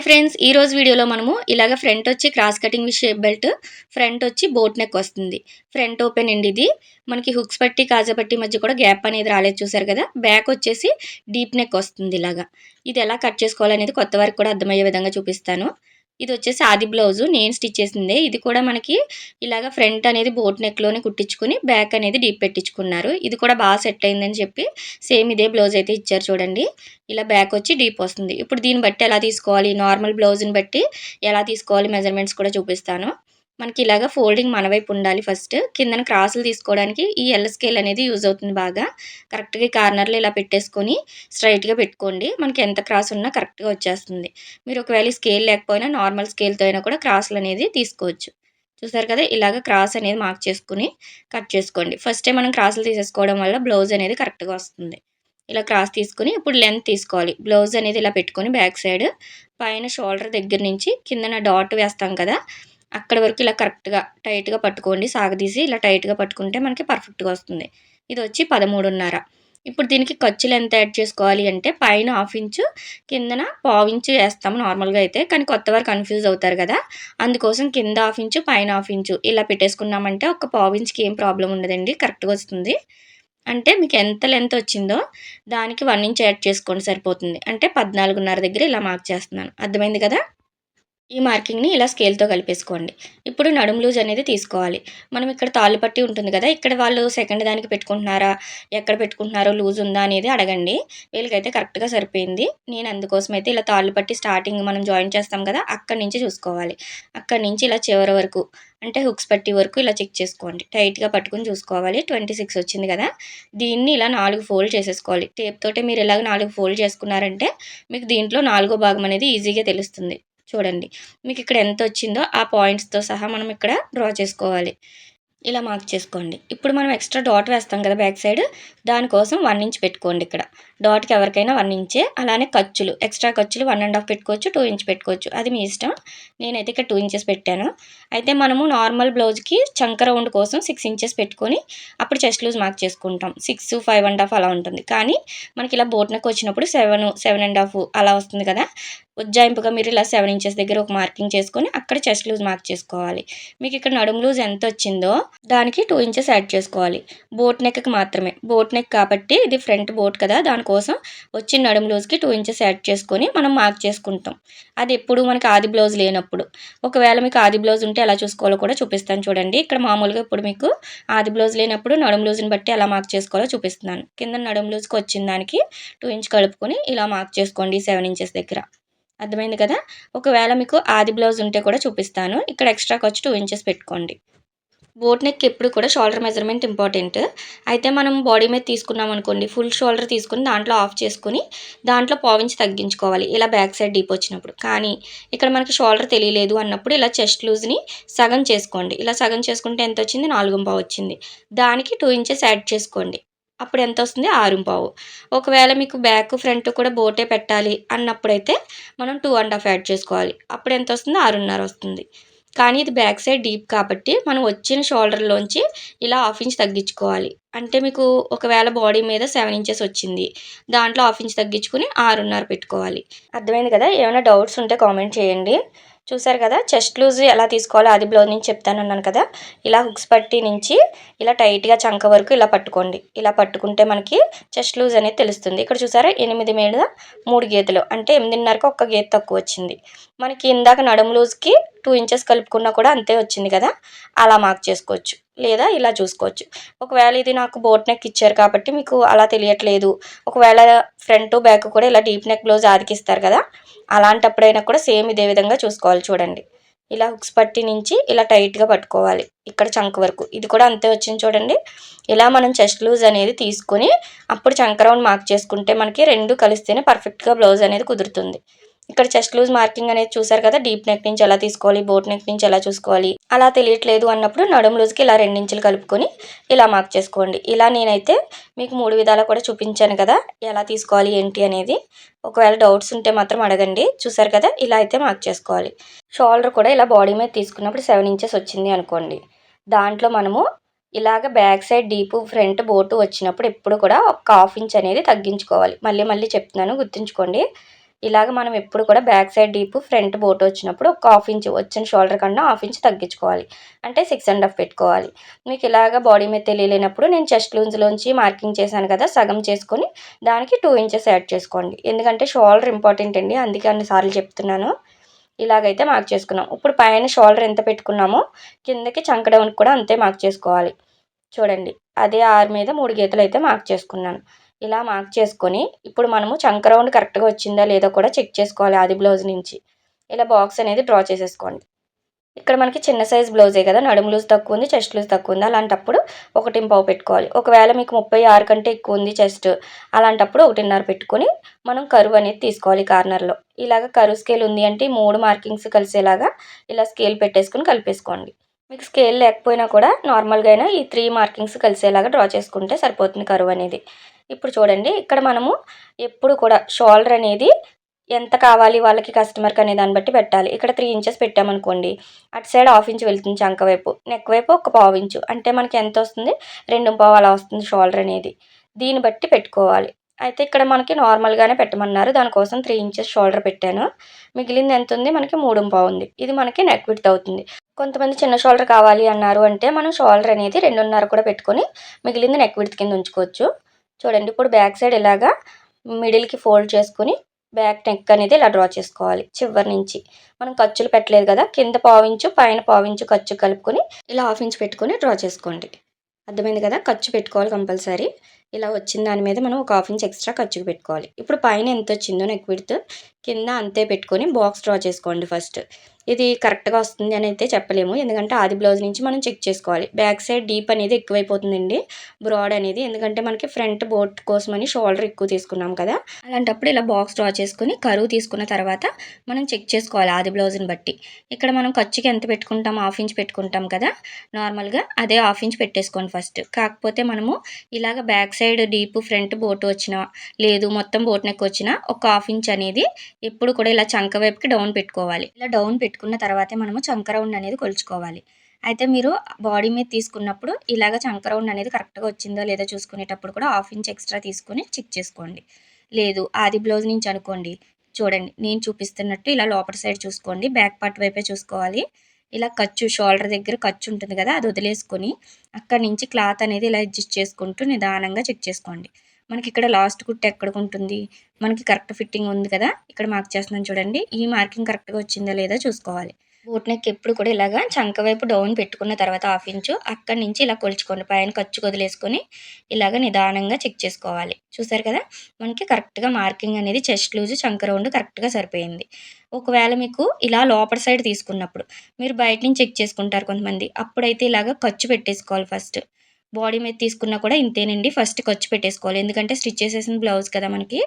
Hi friends ఈ రోజు వీడియోలో మనము ఇలాగ ఫ్రంట్ వచ్చి cross cutting with shape belt front వచ్చి బోట్ నెక్ వస్తుంది. ఫ్రంట్ ఓపెన్ అండి ఇది. మనకి హుక్స్ పట్టి కాజా పట్టి మధ్య కూడా గ్యాప్ అనేది రాలేదు చూసారు కదా? బ్యాక్ వచ్చేసి డీప్ నెక్ వస్తుంది ఇలాగా. ఇది ఎలా కట్ చేసుకోవాలనేది కొత్త వరకు కూడా అర్థమయ్యే విధంగా చూపిస్తాను. ఇది వచ్చేసి ఆది బ్లౌజు. నేను స్టిచ్ చేసిందే. ఇది కూడా మనకి ఇలాగ ఫ్రంట్ అనేది బోట్ నెక్లోనే కుట్టించుకుని బ్యాక్ అనేది డీప్ పెట్టించుకున్నారు. ఇది కూడా బాగా సెట్ అయిందని చెప్పి సేమ్ ఇదే బ్లౌజ్ అయితే ఇచ్చారు చూడండి. ఇలా బ్యాక్ వచ్చి డీప్ వస్తుంది. ఇప్పుడు దీన్ని బట్టి ఎలా తీసుకోవాలి? నార్మల్ బ్లౌజ్ని బట్టి ఎలా తీసుకోవాలి? మెజర్మెంట్స్ కూడా చూపిస్తాను. మనకి ఇలాగ ఫోల్డింగ్ మన వైపు ఉండాలి ఫస్ట్. కిందన క్రాసులు తీసుకోవడానికి ఈ ఎల్ స్కేల్ అనేది యూజ్ అవుతుంది బాగా. కరెక్ట్గా కార్నర్లు ఇలా పెట్టేసుకొని స్ట్రైట్గా పెట్టుకోండి. మనకి ఎంత క్రాస్ ఉన్నా కరెక్ట్గా వచ్చేస్తుంది. మీరు ఒకవేళ స్కేల్ లేకపోయినా నార్మల్ స్కేల్తో అయినా కూడా క్రాసులు అనేది తీసుకోవచ్చు. చూసారు కదా? ఇలాగ క్రాస్ అనేది మార్క్ చేసుకుని కట్ చేసుకోండి. ఫస్టే మనం క్రాసులు తీసేసుకోవడం వల్ల బ్లౌజ్ అనేది కరెక్ట్గా వస్తుంది. ఇలా క్రాస్ తీసుకుని ఇప్పుడు లెంత్ తీసుకోవాలి. బ్లౌజ్ అనేది ఇలా పెట్టుకొని బ్యాక్ సైడ్ పైన షోల్డర్ దగ్గర నుంచి కిందన డాట్ వేస్తాం కదా? అక్కడ వరకు ఇలా కరెక్ట్గా టైట్గా పట్టుకోండి సాగదీసి ఇలా టైట్గా పట్టుకుంటే మనకి పర్ఫెక్ట్గా వస్తుంది. ఇది వచ్చి పదమూడున్నర. ఇప్పుడు దీనికి ఖర్చులు ఎంత యాడ్ చేసుకోవాలి అంటే పైన హాఫ్ ఇంచు కిందన పావు ఇంచు వేస్తాము నార్మల్గా అయితే కానీ కొత్త వారు కన్ఫ్యూజ్ అవుతారు కదా. అందుకోసం కింద హాఫ్ ఇంచు పైన హాఫ్ ఇంచు ఇలా పెట్టేసుకున్నామంటే ఒక పావు ఇంచుకి ఏం ప్రాబ్లం ఉండదండి కరెక్ట్గా వస్తుంది. అంటే మీకు ఎంత లెంత్ వచ్చిందో దానికి వన్ ఇంచ్ యాడ్ చేసుకోండి సరిపోతుంది. అంటే పద్నాలుగున్నర దగ్గర ఇలా మార్క్ చేస్తున్నాను. అర్థమైంది కదా? ఈ మార్కింగ్ని ఇలా స్కేల్తో కలిపేసుకోండి. ఇప్పుడు నడుం లూజ్ అనేది తీసుకోవాలి. మనం ఇక్కడ తాళ్ళు పట్టి ఉంటుంది కదా ఇక్కడ వాళ్ళు సెకండ్ దానికి పెట్టుకుంటున్నారా ఎక్కడ పెట్టుకుంటున్నారో లూజ్ ఉందా అనేది అడగండి. వీళ్ళకైతే కరెక్ట్గా సరిపోయింది. నేను అందుకోసం అయితే ఇలా తాళ్ళు పట్టి స్టార్టింగ్ మనం జాయిన్ చేస్తాం కదా అక్కడి నుంచి చూసుకోవాలి. అక్కడి నుంచి ఇలా చివరి వరకు అంటే హుక్స్ పట్టి వరకు ఇలా చెక్ చేసుకోండి. టైట్గా పట్టుకుని చూసుకోవాలి. ట్వంటీ సిక్స్ వచ్చింది కదా దీన్ని ఇలా నాలుగు ఫోల్డ్ చేసేసుకోవాలి. టేప్ తోటే మీరు ఇలాగ నాలుగు ఫోల్డ్ చేసుకున్నారంటే మీకు దీంట్లో నాలుగో భాగం అనేది ఈజీగా తెలుస్తుంది. చూడండి. మీకు ఇక్కడ ఎంత వచ్చిందో ఆ పాయింట్స్తో సహా మనం ఇక్కడ డ్రా చేసుకోవాలి. ఇలా మార్క్ చేసుకోండి. ఇప్పుడు మనం ఎక్స్ట్రా డాట్ వేస్తాం కదా బ్యాక్ సైడ్. దానికోసం వన్ ఇంచ్ పెట్టుకోండి ఇక్కడ డాట్కి ఎవరికైనా వన్ ఇంచే అలానే ఖర్చులు ఎక్స్ట్రా ఖర్చులు వన్ అండ్ హాఫ్ పెట్టుకోవచ్చు టూ ఇంచ్ పెట్టుకోవచ్చు. అది మీ ఇష్టం. నేనైతే ఇక్కడ టూ ఇంచెస్ పెట్టాను. అయితే మనము నార్మల్ బ్లౌజ్కి చంక రౌండ్ కోసం సిక్స్ ఇంచెస్ పెట్టుకొని అప్పుడు చెస్ట్ లూజ్ మార్క్ చేసుకుంటాం. సిక్స్ ఫైవ్ అండ్ హాఫ్ అలా ఉంటుంది. కానీ మనకి ఇలా బోట్నకు వచ్చినప్పుడు సెవెన్ సెవెన్ అండ్ హాఫ్ అలా వస్తుంది కదా. ఉజ్జాయింపుగా మీరు ఇలా సెవెన్ ఇంచెస్ దగ్గర ఒక మార్కింగ్ చేసుకొని అక్కడ చెస్ట్ లూజ్ మార్క్ చేసుకోవాలి. మీకు ఇక్కడ నడుము లూజ్ ఎంత వచ్చిందో దానికి టూ ఇంచెస్ యాడ్ చేసుకోవాలి. బోట్ నెక్కి మాత్రమే. బోట్ నెక్ కాబట్టి ఇది ఫ్రంట్ బోట్ కదా కోసం వచ్చిన నడుము లూజ్కి టూ ఇంచెస్ యాడ్ చేసుకొని మనం మార్క్ చేసుకుంటాం. అది ఎప్పుడు మనకి ఆది బ్లౌజ్ లేనప్పుడు. ఒకవేళ మీకు ఆది బ్లౌజ్ ఉంటే ఎలా చూసుకోవాలో కూడా చూపిస్తాను చూడండి. ఇక్కడ మామూలుగా ఇప్పుడు మీకు ఆది బ్లౌజ్ లేనప్పుడు నడుము లూజ్ని బట్టి ఎలా మార్క్ చేసుకోవాలో చూపిస్తున్నాను. కింద నడుము లూజ్కి వచ్చిన దానికి టూ ఇంచ్ కలుపుకొని ఇలా మార్క్ చేసుకోండి సెవెన్ ఇంచెస్ దగ్గర. అర్థమైంది కదా? ఒకవేళ మీకు ఆది బ్లౌజ్ ఉంటే కూడా చూపిస్తాను. ఇక్కడ ఎక్స్ట్రాకి వచ్చి టూ ఇంచెస్ పెట్టుకోండి. బోట్ నెక్ ఎప్పుడు కూడా షోల్డర్ మెజర్మెంట్ ఇంపార్టెంట్ అయితే మనం బాడీ మీద తీసుకున్నాం అనుకోండి ఫుల్ షోల్డర్ తీసుకుని దాంట్లో ఆఫ్ చేసుకుని దాంట్లో పావించి తగ్గించుకోవాలి. ఇలా బ్యాక్ సైడ్ డీప్ వచ్చినప్పుడు. కానీ ఇక్కడ మనకి షోల్డర్ తెలియలేదు అన్నప్పుడు ఇలా చెస్ట్ లూజ్ని సగం చేసుకోండి. ఇలా సగం చేసుకుంటే ఎంత వచ్చింది? నాలుగు పావు వచ్చింది. దానికి టూ ఇంచెస్ యాడ్ చేసుకోండి. అప్పుడు ఎంత వస్తుంది? ఆరుంపావు ఒకవేళ మీకు బ్యాక్ ఫ్రంట్ కూడా బోటే పెట్టాలి అన్నప్పుడైతే మనం టూ అండ్ హాఫ్ యాడ్ చేసుకోవాలి. అప్పుడు ఎంత వస్తుంది? ఆరున్నర వస్తుంది. కానీ ఇది బ్యాక్ సైడ్ డీప్ కాబట్టి మనం వచ్చిన షోల్డర్లోంచి ఇలా హాఫ్ ఇంచ్ తగ్గించుకోవాలి. అంటే మీకు ఒకవేళ బాడీ మీద సెవెన్ ఇంచెస్ వచ్చింది దాంట్లో హాఫ్ ఇంచ్ తగ్గించుకుని ఆరున్నర పెట్టుకోవాలి. అర్థమైంది కదా? ఏమైనా డౌట్స్ ఉంటే కామెంట్ చేయండి. చూసారు కదా చెస్ట్ లూజ్ ఎలా తీసుకోవాలో అది బ్లౌజ్ నుంచి చెప్తానన్నాను కదా ఇలా హుక్స్ పట్టి నుంచి ఇలా టైట్గా చంక వరకు ఇలా పట్టుకోండి. ఇలా పట్టుకుంటే మనకి చెస్ట్ లూజ్ అనేది తెలుస్తుంది. ఇక్కడ చూసారా ఎనిమిది మీద మూడు గీతలు అంటే ఎనిమిదిన్నరకు ఒక్క గీత తక్కువ వచ్చింది. మనకి ఇందాక నడుము లూజ్కి టూ ఇంచెస్ కలుపుకున్నా కూడా అంతే వచ్చింది కదా అలా మార్క్ చేసుకోవచ్చు. లేదా ఇలా చూసుకోవచ్చు. ఒకవేళ ఇది నాకు బోట్ నెక్ ఇచ్చారు కాబట్టి మీకు అలా తెలియట్లేదు. ఒకవేళ ఫ్రంట్ బ్యాక్ కూడా ఇలా డీప్ నెక్ బ్లౌజ్ ఆదికిస్తారు కదా అలాంటప్పుడైనా కూడా సేమ్ ఇదే విధంగా చూసుకోవాలి చూడండి. ఇలా హుక్స్ పట్టి నుంచి ఇలా టైట్గా పట్టుకోవాలి ఇక్కడ చంక వరకు. ఇది కూడా అంతే వచ్చింది చూడండి. ఇలా మనం చెస్ట్ లూజ్ అనేది తీసుకొని అప్పుడు చంక రౌండ్ మార్క్ చేసుకుంటే మనకి రెండు కలిస్తేనే పర్ఫెక్ట్గా బ్లౌజ్ అనేది కుదురుతుంది. ఇక్కడ చెస్ట్ లూజ్ మార్కింగ్ అనేది చూసారు కదా డీప్ నెక్ నుంచి ఎలా తీసుకోవాలి బోట్ నెక్ నుంచి ఎలా చూసుకోవాలి అలా తెలియట్లేదు అన్నప్పుడు నడుము లూజ్కి ఇలా రెండించులు కలుపుకొని ఇలా మార్క్ చేసుకోండి. ఇలా నేనైతే మీకు మూడు విధాలు కూడా చూపించాను కదా ఎలా తీసుకోవాలి ఏంటి అనేది. ఒకవేళ డౌట్స్ ఉంటే మాత్రం అడగండి. చూసారు కదా ఇలా అయితే మార్క్ చేసుకోవాలి. షోల్డర్ కూడా ఇలా బాడీ మీద తీసుకున్నప్పుడు సెవెన్ ఇంచెస్ వచ్చింది అనుకోండి. దాంట్లో మనము ఇలాగ back side deep front boat వచ్చినప్పుడు ఎప్పుడు కూడా ఒక హాఫ్ ఇంచ్ అనేది తగ్గించుకోవాలి. మళ్ళీ మళ్ళీ చెప్తున్నాను గుర్తుంచుకోండి. ఇలాగ మనం ఎప్పుడు కూడా back side deep front boat వచ్చినప్పుడు ఒక హాఫ్ ఇంచ్ వచ్చిన షోల్డర్ కన్నా హాఫ్ ఇంచ్ తగ్గించుకోవాలి. అంటే సిక్స్ అండ్ హాఫ్ పెట్టుకోవాలి. మీకు ఇలాగ బాడీ మీద తెలియలేనప్పుడు నేను చెస్ట్ లూన్స్లోంచి మార్కింగ్ చేశాను కదా సగం చేసుకొని దానికి టూ ఇంచెస్ యాడ్ చేసుకోండి. ఎందుకంటే షోల్డర్ ఇంపార్టెంట్ అండి అందుకే అన్నిసార్లు చెప్తున్నాను. ఇలాగైతే మార్క్ చేసుకున్నాం. ఇప్పుడు పైన షోల్డర్ ఎంత పెట్టుకున్నామో కిందకి చంక డౌన్ కూడా అంతే మార్క్ చేసుకోవాలి. చూడండి అదే ఆరు మీద మూడు గీతలు అయితే మార్క్ చేసుకున్నాను. ఇలా మార్క్ చేసుకొని ఇప్పుడు మనము చంక రౌండ్ కరెక్ట్గా వచ్చిందా లేదో కూడా చెక్ చేసుకోవాలి ఆది బ్లౌజ్ నుంచి. ఇలా బాక్స్ అనేది డ్రా చేసేసుకోండి. ఇక్కడ మనకి చిన్న సైజ్ బ్లౌజే కదా నడుము లూజ్ తక్కువ ఉంది చెస్ట్ లూజ్ తక్కువ ఉంది అలాంటప్పుడు ఒకటి పావు పెట్టుకోవాలి. ఒకవేళ మీకు ముప్పై ఆరు కంటే ఎక్కువ ఉంది చెస్ట్ అలాంటప్పుడు ఒకటిన్నర పెట్టుకొని మనం కరువు అనేది తీసుకోవాలి కార్నర్లో ఇలాగ కరువు స్కేల్ ఉంది అంటే మూడు మార్కింగ్స్ కలిసేలాగా ఇలా స్కేల్ పెట్టేసుకొని కలిపేసుకోండి. మీకు స్కేల్ లేకపోయినా కూడా నార్మల్గా అయినా ఈ త్రీ మార్కింగ్స్ కలిసేలాగా డ్రా చేసుకుంటే సరిపోతుంది కరువు అనేది. ఇప్పుడు చూడండి ఇక్కడ మనము ఎప్పుడు కూడా షోల్డర్ అనేది ఎంత కావాలి వాళ్ళకి కస్టమర్కి అనే దాన్ని బట్టి పెట్టాలి. ఇక్కడ త్రీ ఇంచెస్ పెట్టామనుకోండి అటు సైడ్ హాఫ్ ఇంచ్ వెళ్తుంది చంక వైపు నెక్ వైపు ఒక పావు ఇంచు. అంటే మనకి ఎంత వస్తుంది? రెండు పావు అలా వస్తుంది షోల్డర్ అనేది. దీన్ని బట్టి పెట్టుకోవాలి. అయితే ఇక్కడ మనకి నార్మల్గానే పెట్టమన్నారు. దానికోసం త్రీ ఇంచెస్ షోల్డర్ పెట్టాను. మిగిలింది ఎంత ఉంది? మనకి మూడు పావు ఉంది. ఇది మనకి నెక్ విడ్త్ అవుతుంది. కొంతమంది చిన్న షోల్డర్ కావాలి అన్నారు అంటే మనం షోల్డర్ అనేది రెండున్నర కూడా పెట్టుకొని మిగిలింది నెక్ విడ్త్ కింద ఉంచుకోవచ్చు. చూడండి ఇప్పుడు బ్యాక్ సైడ్ ఇలాగా మిడిల్కి ఫోల్డ్ చేసుకుని బ్యాక్ నెక్ అనేది ఇలా డ్రా చేసుకోవాలి చివరి నుంచి. మనం ఖర్చులు పెట్టలేదు కదా కింద పావించు పైన పావించు ఖర్చు కలుపుకొని ఇలా హాఫ్ ఇంచ్ పెట్టుకొని డ్రా చేసుకోండి. అర్థమైంది కదా? ఖర్చు పెట్టుకోవాలి కంపల్సరీ. ఇలా వచ్చిన దాని మీద మనం ఒక హాఫ్ ఇంచ్ ఎక్స్ట్రా ఖర్చుకు పెట్టుకోవాలి. ఇప్పుడు పైన ఎంత వచ్చిందో నెక్ విడ్త్ కింద అంతే పెట్టుకొని బాక్స్ డ్రా చేసుకోండి ఫస్ట్ ఇది కరెక్ట్గా వస్తుంది అని అయితే చెప్పలేము. ఎందుకంటే ఆది బ్లౌజ్ నుంచి మనం చెక్ చేసుకోవాలి. బ్యాక్ సైడ్ డీప్ అనేది ఎక్కువైపోతుందండి. బ్రాడ్ అనేది. ఎందుకంటే మనకి ఫ్రంట్ బోట్ కోసం అని షోల్డర్ ఎక్కువ తీసుకున్నాం కదా. అలాంటప్పుడు ఇలా బాక్స్ డ్రా చేసుకుని కరువు తీసుకున్న తర్వాత మనం చెక్ చేసుకోవాలి ఆది బ్లౌజ్ని బట్టి. ఇక్కడ మనం ఖర్చుకి ఎంత పెట్టుకుంటాం? హాఫ్ ఇంచ్ పెట్టుకుంటాం కదా. నార్మల్గా అదే హాఫ్ ఇంచ్ పెట్టేసుకోండి ఫస్ట్ కాకపోతే మనము ఇలాగ back side deep front boat వచ్చినా లేదు మొత్తం బోట్ నెక్ వచ్చినా ఒక హాఫ్ ఇంచ్ అనేది ఎప్పుడు కూడా ఇలా చంక వైపుకి డౌన్ పెట్టుకోవాలి. ఇలా డౌన్ పెట్టుకున్న తర్వాతే మనము చంక రౌండ్ అనేది కొలుచుకోవాలి. అయితే మీరు బాడీ మీద తీసుకున్నప్పుడు ఇలాగ చంక రౌండ్ అనేది కరెక్ట్గా వచ్చిందో లేదో చూసుకునేటప్పుడు కూడా హాఫ్ ఇంచ్ ఎక్స్ట్రా తీసుకొని చెక్ చేసుకోండి. లేదు ఆది బ్లౌజ్ నుంచి అనుకోండి. చూడండి నేను చూపిస్తున్నట్టు ఇలా లోపల సైడ్ చూసుకోండి. బ్యాక్ పార్ట్ వైపే చూసుకోవాలి. ఇలా ఖర్చు షోల్డర్ దగ్గర ఖర్చు ఉంటుంది కదా అది వదిలేసుకొని అక్కడి నుంచి క్లాత్ అనేది ఇలా అడ్జస్ట్ చేసుకుంటూ నిదానంగా చెక్ చేసుకోండి. మనకి ఇక్కడ లాస్ట్ కుట్ట ఎక్కడికి ఉంటుంది మనకి కరెక్ట్ ఫిట్టింగ్ ఉంది కదా? ఇక్కడ మార్క్ చేస్తున్నాను చూడండి. ఈ మార్కింగ్ కరెక్ట్గా వచ్చిందా లేదా చూసుకోవాలి. బూట్ నెక్ ఎప్పుడు కూడా ఇలాగా చంక వైపు డౌన్ పెట్టుకున్న తర్వాత హాఫ్ ఇంచు అక్కడి నుంచి ఇలా కొలుచుకోండి. పైన ఖర్చు వదిలేసుకొని ఇలాగ నిదానంగా చెక్ చేసుకోవాలి. చూసారు కదా? మనకి కరెక్ట్గా మార్కింగ్ అనేది చెస్ట్ లూజ్ చంక రౌండ్ కరెక్ట్గా సరిపోయింది. ఒకవేళ మీకు ఇలా లోపల సైడ్ తీసుకున్నప్పుడు మీరు బయట నుంచి చెక్ చేసుకుంటారు కొంతమంది. అప్పుడైతే ఇలాగ ఖర్చు పెట్టేసుకోవాలి ఫస్ట్. బాడీ మీద తీసుకున్నా కూడా ఇంతేనండి. ఫస్ట్ ఖర్చు పెట్టేసుకోవాలి. ఎందుకంటే స్టిచ్ చేసేసిన బ్లౌజ్ కదా మనకి.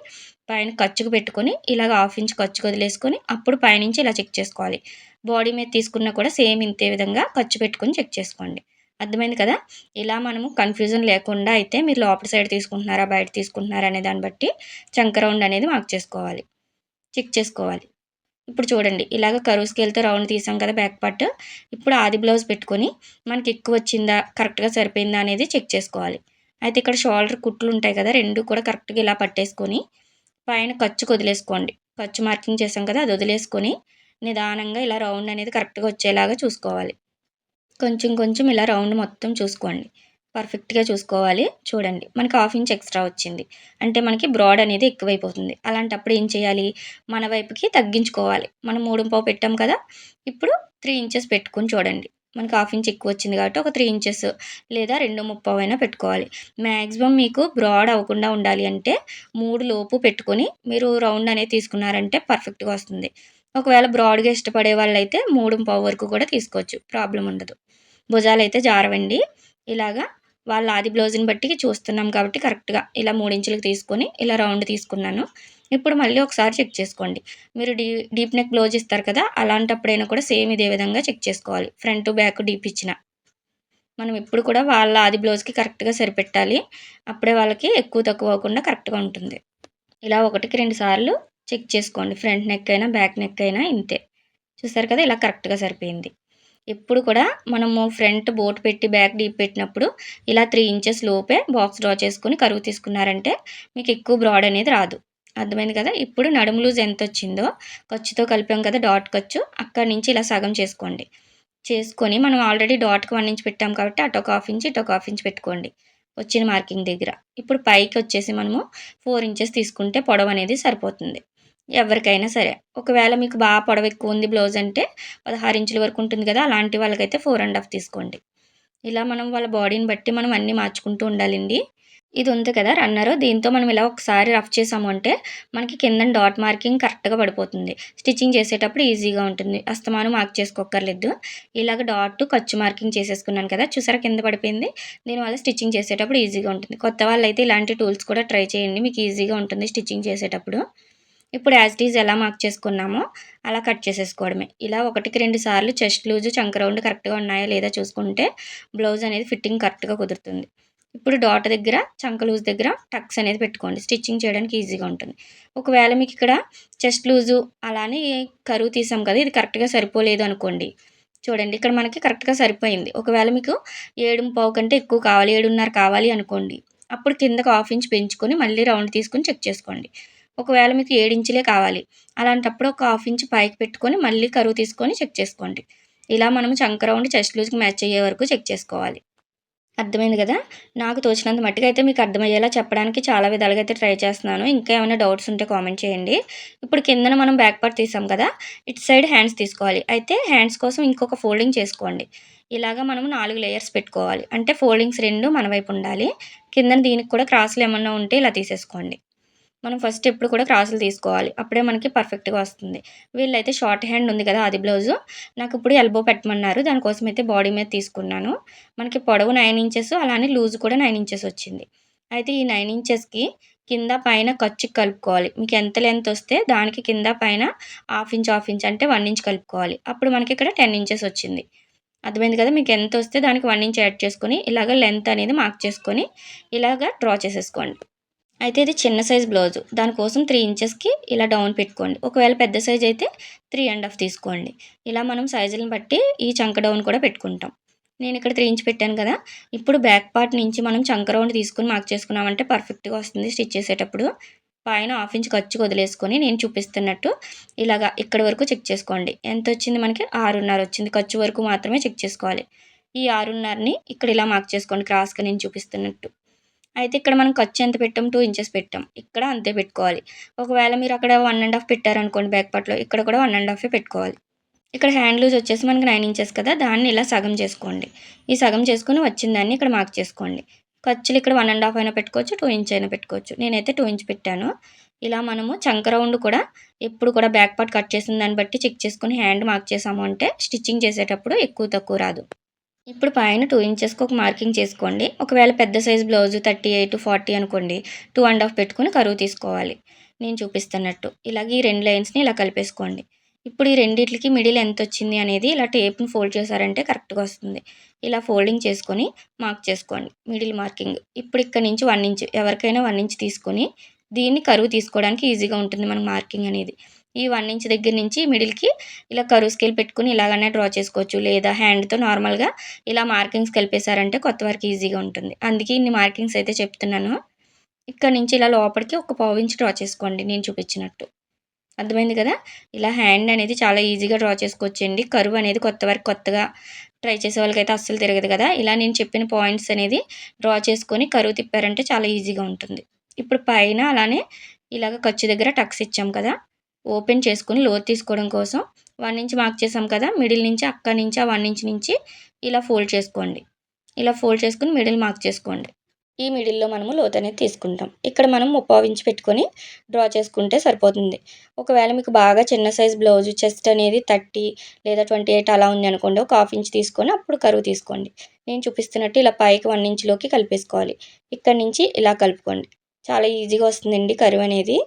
పైన ఖర్చుకు పెట్టుకొని ఇలాగ హాఫ్ ఇంచ్ ఖర్చు వదిలేసుకొని అప్పుడు పైనుంచి ఇలా చెక్ చేసుకోవాలి. బాడీ మీద తీసుకున్నా కూడా సేమ్ ఇంతే విధంగా ఖర్చు పెట్టుకొని చెక్ చేసుకోండి. అర్థమైంది కదా? ఇలా మనము కన్ఫ్యూజన్ లేకుండా అయితే మీరు లోపల సైడ్ తీసుకుంటున్నారా బయట తీసుకుంటున్నారా అనే దాన్ని బట్టి చంక రౌండ్ అనేది మార్క్ చేసుకోవాలి. చెక్ చేసుకోవాలి. ఇప్పుడు చూడండి ఇలాగ కరువు స్కేల్తో రౌండ్ తీసాం కదా బ్యాక్ పార్ట్ ఇప్పుడు ఆది బ్లౌజ్ పెట్టుకొని మనకి ఎక్కువ వచ్చిందా కరెక్ట్గా సరిపోయిందా అనేది చెక్ చేసుకోవాలి. అయితే ఇక్కడ షోల్డర్ కుట్లు ఉంటాయి కదా రెండు కూడా కరెక్ట్గా ఇలా పట్టేసుకొని పైన ఖర్చు వదిలేసుకోండి. ఖర్చు మార్కింగ్ చేసాం కదా అది వదిలేసుకొని నిదానంగా ఇలా రౌండ్ అనేది కరెక్ట్గా వచ్చేలాగా చూసుకోవాలి. కొంచెం కొంచెం ఇలా రౌండ్ మొత్తం చూసుకోండి. పర్ఫెక్ట్గా చూసుకోవాలి. చూడండి. మనకి హాఫ్ ఇంచ్ ఎక్స్ట్రా వచ్చింది. అంటే మనకి బ్రాడ్ అనేది ఎక్కువైపోతుంది. అలాంటప్పుడు ఏం చేయాలి? మన వైపుకి తగ్గించుకోవాలి. మనం మూడు పావు పెట్టాం కదా? ఇప్పుడు త్రీ ఇంచెస్ పెట్టుకుని చూడండి. మనకి హాఫ్ ఇంచ్ ఎక్కువ వచ్చింది కాబట్టి ఒక త్రీ ఇంచెస్ లేదా రెండు ముప్పావు అయినా పెట్టుకోవాలి. మ్యాక్సిమం మీకు బ్రాడ్ అవ్వకుండా ఉండాలి అంటే మూడు లోపు పెట్టుకొని మీరు రౌండ్ అనేది తీసుకున్నారంటే పర్ఫెక్ట్గా వస్తుంది. ఒకవేళ బ్రాడ్గా ఇష్టపడే వాళ్ళైతే మూడు పావు వరకు కూడా తీసుకోవచ్చు. ప్రాబ్లం ఉండదు. భుజాలు అయితే జారవండి. ఇలాగా వాళ్ళ ఆది బ్లౌజ్ని బట్టి చూస్తున్నాం కాబట్టి కరెక్ట్గా ఇలా మూడించులకు తీసుకొని ఇలా రౌండ్ తీసుకున్నాను. ఇప్పుడు మళ్ళీ ఒకసారి చెక్ చేసుకోండి. మీరు డీ డీప్ నెక్ బ్లౌజ్ ఇస్తారు కదా అలాంటప్పుడైనా కూడా సేమ్ ఇదే విధంగా చెక్ చేసుకోవాలి. ఫ్రంట్ బ్యాక్ డీప్ ఇచ్చిన. మనం ఎప్పుడు కూడా వాళ్ళ ఆది బ్లౌజ్కి కరెక్ట్గా సరిపెట్టాలి. అప్పుడే వాళ్ళకి ఎక్కువ తక్కువ అవ్వకుండా కరెక్ట్గా ఉంటుంది. ఇలా ఒకటికి రెండు సార్లు చెక్ చేసుకోండి. ఫ్రంట్ నెక్ అయినా బ్యాక్ నెక్ అయినా ఇంతే. చూస్తారు కదా ఇలా కరెక్ట్గా సరిపోయింది. ఎప్పుడు కూడా మనము ఫ్రంట్ బోట్ పెట్టి బ్యాక్ డీప్ పెట్టినప్పుడు ఇలా త్రీ ఇంచెస్ లోపే బాక్స్ డ్రా చేసుకుని కరువు తీసుకున్నారంటే మీకు ఎక్కువ బ్రాడ్ అనేది రాదు. అర్థమైంది కదా? ఇప్పుడు నడుము లూజ్ ఎంత వచ్చిందో ఖర్చుతో కలిపాం కదా డాట్ ఖర్చు అక్కడి నుంచి ఇలా సగం చేసుకోండి. చేసుకొని మనం ఆల్రెడీ డాట్కి వన్ ఇంచ్ పెట్టాం కాబట్టి అటు ఒక హాఫ్ ఇంచ్ ఇటు ఒక హాఫ్ ఇంచ్ పెట్టుకోండి వచ్చిన మార్కింగ్ దగ్గర. ఇప్పుడు పైకి వచ్చేసి మనము ఫోర్ ఇంచెస్ తీసుకుంటే పొడవు అనేది సరిపోతుంది. ఎవరికైనా సరే. ఒకవేళ మీకు బాగా పొడవు ఎక్కువ ఉంది బ్లౌజ్ అంటే పదహారు ఇంచుల వరకు ఉంటుంది కదా అలాంటి వాళ్ళకైతే ఫోర్ అండ్ హాఫ్ తీసుకోండి. ఇలా మనం వాళ్ళ బాడీని బట్టి మనం అన్నీ మార్చుకుంటూ ఉండాలండి. ఇది ఉంది కదా రన్నర్. దీంతో మనం ఇలా ఒకసారి రఫ్ చేసాము అంటే మనకి కింద డాట్ మార్కింగ్ కరెక్ట్గా పడిపోతుంది. స్టిచ్చింగ్ చేసేటప్పుడు ఈజీగా ఉంటుంది. అస్తమానం మార్క్ చేసుకోకర్లేదు ఇలాగ డాట్ ఖర్చు మార్కింగ్ చేసేసుకున్నాను కదా చూసారా కింద పడిపోయింది? దీనివల్ల స్టిచ్చింగ్ చేసేటప్పుడు ఈజీగా ఉంటుంది. కొత్త వాళ్ళు అయితే ఇలాంటి టూల్స్ కూడా ట్రై చేయండి. మీకు ఈజీగా ఉంటుంది స్టిచ్చింగ్ చేసేటప్పుడు. ఇప్పుడు యాజ్ ఈజ్ ఎలా మార్క్ చేసుకున్నామో అలా కట్ చేసేసుకోవడమే. ఇలా ఒకటికి రెండు సార్లు చెస్ట్ లూజు చంక రౌండ్ కరెక్ట్గా ఉన్నాయా లేదా చూసుకుంటే బ్లౌజ్ అనేది ఫిట్టింగ్ కరెక్ట్గా కుదురుతుంది. ఇప్పుడు డాట్ దగ్గర చంక లూజ్ దగ్గర టక్స్ అనేది పెట్టుకోండి. స్టిచ్చింగ్ చేయడానికి ఈజీగా ఉంటుంది. ఒకవేళ మీకు ఇక్కడ చెస్ట్ లూజు అలానే కరువు తీసాం కదా ఇది కరెక్ట్గా సరిపోలేదు అనుకోండి. చూడండి ఇక్కడ మనకి కరెక్ట్గా సరిపోయింది. ఒకవేళ మీకు ఏడు పావు కంటే ఎక్కువ కావాలి ఏడున్నర కావాలి అనుకోండి అప్పుడు కిందకు హాఫ్ ఇంచ్ పెంచుకొని మళ్ళీ రౌండ్ తీసుకొని చెక్ చేసుకోండి. ఒకవేళ మీకు ఏడించులే కావాలి. అలాంటప్పుడు ఒక హాఫ్ ఇంచ్ పైకి పెట్టుకొని మళ్ళీ కరువు తీసుకొని చెక్ చేసుకోండి. ఇలా మనం చంక రౌండ్ చెస్ట్ లూజ్కి మ్యాచ్ అయ్యే వరకు చెక్ చేసుకోవాలి. అర్థమైంది కదా? నాకు తోచినంత మట్టుగా అయితే మీకు అర్థమయ్యేలా చెప్పడానికి చాలా విధాలుగా అయితే ట్రై చేస్తున్నాను. ఇంకా ఏమైనా డౌట్స్ ఉంటే కామెంట్ చేయండి. ఇప్పుడు కిందన మనం బ్యాక్ పార్ట్ తీసాం కదా? ఇటు సైడ్ హ్యాండ్స్ తీసుకోవాలి. అయితే హ్యాండ్స్ కోసం ఇంకొక ఫోల్డింగ్ చేసుకోండి. ఇలాగా మనం నాలుగు లేయర్స్ పెట్టుకోవాలి. అంటే ఫోల్డింగ్స్ రెండు మన వైపు ఉండాలి. కిందన దీనికి కూడా క్రాసులు ఏమన్నా ఉంటే ఇలా తీసేసుకోండి. మనం ఫస్ట్ ఎప్పుడు కూడా క్రాసులు తీసుకోవాలి. అప్పుడే మనకి పర్ఫెక్ట్గా వస్తుంది. వీళ్ళైతే షార్ట్ హ్యాండ్ ఉంది కదా అది బ్లౌజు నాకు ఇప్పుడు ఎల్బో పెట్టమన్నారు. దానికోసం అయితే బాడీ మీద తీసుకున్నాను. మనకి పొడవు నైన్ ఇంచెస్ అలానే లూజ్ కూడా నైన్ ఇంచెస్ వచ్చింది. అయితే ఈ నైన్ ఇంచెస్కి కింద పైన ఖర్చు కలుపుకోవాలి. మీకు ఎంత లెంత్ వస్తే దానికి కింద పైన హాఫ్ ఇంచ్ హాఫ్ ఇంచ్ అంటే వన్ ఇంచ్ కలుపుకోవాలి. అప్పుడు మనకి ఇక్కడ టెన్ ఇంచెస్ వచ్చింది. అర్థమైంది కదా? మీకు ఎంత వస్తే దానికి వన్ ఇంచ్ యాడ్ చేసుకొని ఇలాగ లెంత్ అనేది మార్క్ చేసుకొని ఇలాగ డ్రా చేసేసుకోండి. అయితే ఇది చిన్న సైజ్ బ్లౌజు. దానికోసం త్రీ ఇంచెస్కి ఇలా డౌన్ పెట్టుకోండి. ఒకవేళ పెద్ద సైజ్ అయితే త్రీ అండ్ హాఫ్ తీసుకోండి. ఇలా మనం సైజులను బట్టి ఈ చంక డౌన్ కూడా పెట్టుకుంటాం. నేను ఇక్కడ త్రీ ఇంచ్ పెట్టాను కదా. ఇప్పుడు బ్యాక్ పార్ట్ నుంచి మనం చంక రౌండ్ తీసుకుని మార్క్ చేసుకున్నామంటే పర్ఫెక్ట్గా వస్తుంది స్టిచ్ చేసేటప్పుడు. పైన హాఫ్ ఇంచ్ ఖర్చు వదిలేసుకొని నేను చూపిస్తున్నట్టు ఇలాగా ఇక్కడ వరకు చెక్ చేసుకోండి. ఎంత వచ్చింది మనకి? ఆరున్నర వచ్చింది. ఖర్చు వరకు మాత్రమే చెక్ చేసుకోవాలి. ఈ ఆరున్నరని ఇక్కడ ఇలా మార్క్ చేసుకోండి. క్రాస్గా నేను చూపిస్తున్నట్టు. అయితే ఇక్కడ మనం ఖర్చు ఎంత పెట్టాం? టూ ఇంచెస్ పెట్టాం. ఇక్కడ అంతే పెట్టుకోవాలి. ఒకవేళ మీరు అక్కడ వన్ అండ్ హాఫ్ పెట్టారనుకోండి బ్యాక్ పార్ట్లో ఇక్కడ కూడా వన్ అండ్ హాఫే పెట్టుకోవాలి. ఇక్కడ హ్యాండ్ లూజ్ వచ్చేసి మనకి నైన్ ఇంచెస్ కదా దాన్ని ఇలా సగం చేసుకోండి. ఈ సగం చేసుకుని వచ్చిన దాన్ని ఇక్కడ మార్క్ చేసుకోండి. ఖర్చులు ఇక్కడ వన్ అండ్ హాఫ్ అయినా పెట్టుకోవచ్చు టూ ఇంచ్ అయినా పెట్టుకోవచ్చు. నేనైతే టూ ఇంచ్ పెట్టాను. ఇలా మనము చంక రౌండ్ కూడా ఎప్పుడు కూడా బ్యాక్ పార్ట్ కట్ చేసిన దాన్ని బట్టి చెక్ చేసుకుని హ్యాండ్ మార్క్ చేసాము అంటే స్టిచ్చింగ్ చేసేటప్పుడు ఎక్కువ తక్కువ రాదు. ఇప్పుడు పైన టూ ఇంచెస్కి ఒక మార్కింగ్ చేసుకోండి. ఒకవేళ పెద్ద size blouse thirty eight forty అనుకోండి టూ అండ్ హాఫ్ పెట్టుకుని కరువు తీసుకోవాలి. నేను చూపిస్తున్నట్టు. ఇలాగ ఈ రెండు లైన్స్ని ఇలా కలిపేసుకోండి. ఇప్పుడు ఈ రెండిట్లకి మిడిల్ ఎంత వచ్చింది అనేది ఇలా టేప్ని ఫోల్డ్ చేశారంటే కరెక్ట్గా వస్తుంది. ఇలా ఫోల్డింగ్ చేసుకొని మార్క్ చేసుకోండి. మిడిల్ మార్కింగ్ ఇప్పుడు ఇక్కడ నుంచి వన్ ఇంచ్ ఎవరికైనా వన్ ఇంచ్ తీసుకొని దీన్ని కరువు తీసుకోవడానికి ఈజీగా ఉంటుంది మనకు మార్కింగ్ అనేది. ఈ వన్ ఇంచ్ దగ్గర నుంచి మిడిల్కి ఇలా కరువు స్కేల్ పెట్టుకుని ఇలాగనే డ్రా చేసుకోవచ్చు. లేదా హ్యాండ్తో నార్మల్గా ఇలా మార్కింగ్స్ కలిపేశారంటే కొత్త వరకు ఈజీగా ఉంటుంది. అందుకే ఇన్ని మార్కింగ్స్ అయితే చెప్తున్నాను. ఇక్కడ నుంచి ఇలా లోపలికి ఒక పావు ఇంచ్ డ్రా చేసుకోండి. నేను చూపించినట్టు. అర్థమైంది కదా? ఇలా హ్యాండ్ అనేది చాలా ఈజీగా డ్రా చేసుకోవచ్చండి. కరువు అనేది కొత్త వరకు కొత్తగా ట్రై చేసే వాళ్ళకైతే అస్సలు తిరగదు కదా? ఇలా నేను చెప్పిన పాయింట్స్ అనేది డ్రా చేసుకొని కరువు తిప్పారంటే చాలా ఈజీగా ఉంటుంది. ఇప్పుడు పైన అలానే ఇలాగ ఖర్చు దగ్గర టక్స్ ఇచ్చాం కదా? ఓపెన్ చేసుకుని లోతు తీసుకోవడం కోసం వన్ ఇంచ్ మార్క్ చేసాం కదా మిడిల్ నుంచి అక్క నుంచి ఆ వన్ ఇంచ్ నుంచి ఇలా ఫోల్డ్ చేసుకోండి. ఇలా ఫోల్డ్ చేసుకుని మిడిల్ మార్క్ చేసుకోండి. ఈ మిడిల్లో మనము లోతు అనేది తీసుకుంటాం. ఇక్కడ మనం ముప్పావు ఇంచ్ పెట్టుకొని డ్రా చేసుకుంటే సరిపోతుంది. ఒకవేళ మీకు బాగా చిన్న సైజ్ బ్లౌజ్ చెస్ట్ అనేది థర్టీ లేదా ట్వంటీ ఎయిట్ అలా ఉంది అనుకోండి ఒక హాఫ్ ఇంచ్ తీసుకొని అప్పుడు కరువు తీసుకోండి. నేను చూపిస్తున్నట్టు ఇలా పైకి వన్ ఇంచ్లోకి కలిపేసుకోవాలి. ఇక్కడ నుంచి ఇలా కలుపుకోండి. చాలా ఈజీగా వస్తుందండి కరువు అనేది.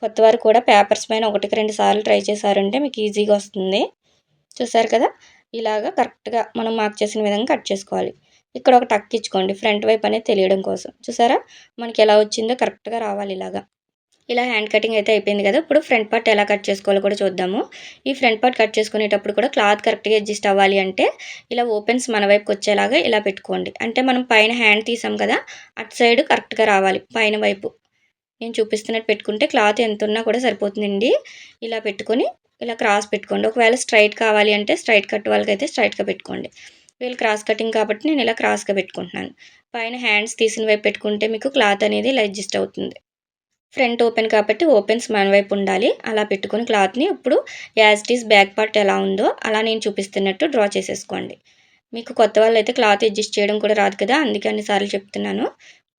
కొత్త వారు కూడా పేపర్స్ పైన ఒకటికి రెండు సార్లు ట్రై చేశారంటే మీకు ఈజీగా వస్తుంది. చూసారు కదా? ఇలాగా కరెక్ట్గా మనం మార్క్ చేసిన విధంగా కట్ చేసుకోవాలి. ఇక్కడ ఒక టక్ ఇచ్చుకోండి ఫ్రంట్ వైపు అనేది తెలియడం కోసం. చూసారా? మనకి ఎలా వచ్చిందో కరెక్ట్గా రావాలి ఇలాగా. ఇలా హ్యాండ్ కటింగ్ అయితే అయిపోయింది కదా. ఇప్పుడు ఫ్రంట్ పార్ట్ ఎలా కట్ చేసుకోవాలో కూడా చూద్దాము. ఈ ఫ్రంట్ పార్ట్ కట్ చేసుకునేటప్పుడు కూడా క్లాత్ కరెక్ట్గా అడ్జస్ట్ అవ్వాలి అంటే ఇలా ఓపెన్స్ మన వైపుకి వచ్చేలాగా ఇలా పెట్టుకోండి. అంటే మనం పైన హ్యాండ్ తీసాం కదా అటు సైడ్ కరెక్ట్గా రావాలి. పైన వైపు నేను చూపిస్తున్నట్టు పెట్టుకుంటే క్లాత్ ఎంత ఉన్నా కూడా సరిపోతుందండి. ఇలా పెట్టుకొని ఇలా క్రాస్ పెట్టుకోండి. ఒకవేళ స్ట్రైట్ కావాలి అంటే స్ట్రైట్ కట్ వాళ్ళకైతే స్ట్రైట్గా పెట్టుకోండి. వీళ్ళు క్రాస్ కటింగ్ కాబట్టి నేను ఇలా క్రాస్గా పెట్టుకుంటున్నాను. పైన హ్యాండ్స్ తీసిన వైపు పెట్టుకుంటే మీకు క్లాత్ అనేది ఇలా అడ్జస్ట్ అవుతుంది. ఫ్రంట్ ఓపెన్ కాబట్టి ఓపెన్స్ మన వైపు ఉండాలి. అలా పెట్టుకుని క్లాత్ని ఇప్పుడు as it is back part ఎలా ఉందో అలా నేను చూపిస్తున్నట్టు డ్రా చేసేసుకోండి. మీకు కొత్త వాళ్ళు అయితే క్లాత్ అడ్జస్ట్ చేయడం కూడా రాదు కదా అందుకే అన్నిసార్లు చెప్తున్నాను.